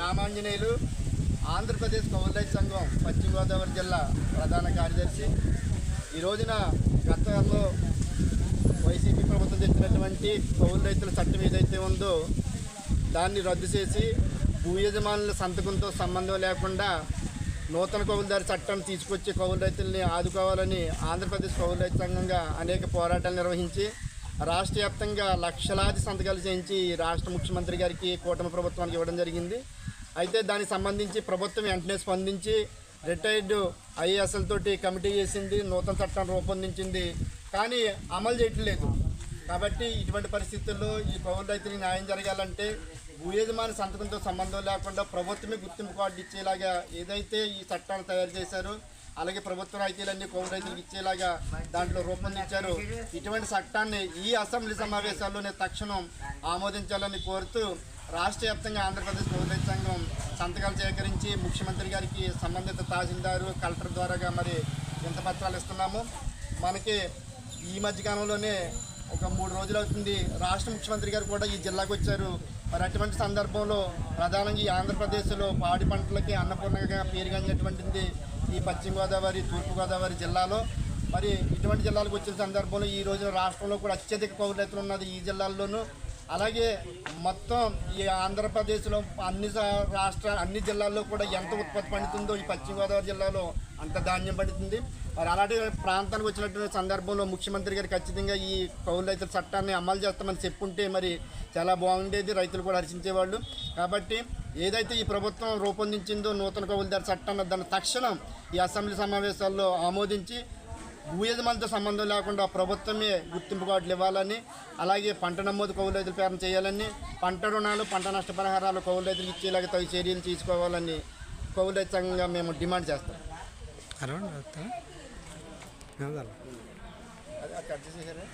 రామాంజనేయులు ఆంధ్రప్రదేశ్ కౌలు రైతు సంఘం పశ్చిమ గోదావరి జిల్లా ప్రధాన కార్యదర్శి. ఈ రోజున గతంలో వైసీపీ ప్రభుత్వం తెచ్చినటువంటి కౌలు రైతుల చట్టం ఏదైతే ఉందో దాన్ని రద్దు చేసి భూ యజమానుల సంతకంతో సంబంధం లేకుండా నూతన కౌలుదారి చట్టం తీసుకొచ్చి కౌలు రైతుల్ని ఆదుకోవాలని ఆంధ్రప్రదేశ్ కౌలు రైతు సంఘంగా అనేక పోరాటాలు నిర్వహించి రాష్ట్ర వ్యాప్తంగా లక్షలాది సంతకాలు చేయించి రాష్ట్ర ముఖ్యమంత్రి గారికి కూటమి ప్రభుత్వానికి ఇవ్వడం జరిగింది. అయితే దానికి సంబంధించి ప్రభుత్వం వెంటనే స్పందించి రిటైర్డ్ ఐఏఎస్ఎల్ తోటి కమిటీ చేసింది నూతన చట్టం రూపొందించింది. కానీ అమలు చేయట్లేదు కాబట్టి ఇటువంటి పరిస్థితుల్లో ఈ పౌరు రైతులకు న్యాయం జరగాలంటే భూ యజమాని సంతకంతో సంబంధం లేకుండా ప్రభుత్వమే గుర్తింపు కార్డు ఇచ్చేలాగా ఏదైతే ఈ చట్టాన్ని తయారు చేశారో అలాగే ప్రభుత్వ రాయితీలన్నీ కౌలు రైతులకు ఇచ్చేలాగా దాంట్లో రూపొందించారు ఇటువంటి చట్టాన్ని ఈ అసెంబ్లీ సమావేశాల్లోనే తక్షణం ఆమోదించాలని కోరుతూ రాష్ట్ర వ్యాప్తంగా ఆంధ్రప్రదేశ్ కౌలు సంతకాలు సేకరించి ముఖ్యమంత్రి గారికి సంబంధిత తహసీల్దారు కలెక్టర్ ద్వారాగా మరి ఎంత పత్రాలు ఇస్తున్నాము. మనకి ఈ మధ్యకాలంలోనే ఒక మూడు రోజులు అవుతుంది. రాష్ట్ర ముఖ్యమంత్రి గారు కూడా ఈ జిల్లాకు వచ్చారు. మరి అటువంటి సందర్భంలో ప్రధానంగా ఈ ఆంధ్రప్రదేశ్లో పాడి పంటలకి అన్నపూర్ణగా పేరుగాంచినటువంటిది ఈ పశ్చిమ గోదావరి జిల్లాలో. మరి ఇటువంటి జిల్లాలకు వచ్చిన సందర్భంలో ఈ రోజున రాష్ట్రంలో కూడా అత్యధిక కౌలు ఉన్నది ఈ జిల్లాల్లోనూ. అలాగే మొత్తం ఈ ఆంధ్రప్రదేశ్లో అన్ని రాష్ట్ర అన్ని జిల్లాల్లో కూడా ఎంత ఉత్పత్తి పండుతుందో ఈ పశ్చిమ గోదావరి జిల్లాలో అంత ధాన్యం పండుతుంది. మరి అలాంటి ప్రాంతానికి వచ్చినటువంటి సందర్భంలో ముఖ్యమంత్రి గారు ఖచ్చితంగా ఈ కౌలు రైతుల చట్టాన్ని అమలు చేస్తామని చెప్పుంటే మరి చాలా బాగుండేది. రైతులు కూడా హర్షించేవాళ్ళు. కాబట్టి ఏదైతే ఈ ప్రభుత్వం రూపొందించిందో నూతన కౌలుదారు చట్టాన్ని దాన్ని తక్షణం ఈ అసెంబ్లీ సమావేశాల్లో ఆమోదించి భూ యజమానితో సంబంధం లేకుండా ప్రభుత్వమే గుర్తింపు కార్డులు ఇవ్వాలని అలాగే పంట నమోదు కౌలు రైతుల పేరున చేయాలని పంట రుణాలు పంట నష్టపరిహారాలు కౌలు రైతులకు ఇచ్చేలాగా తగు చర్యలు తీసుకోవాలని కౌలు రైతు సంఘంగా మేము డిమాండ్ చేస్తాం. వస్తా అది కట్ చేసేసారా?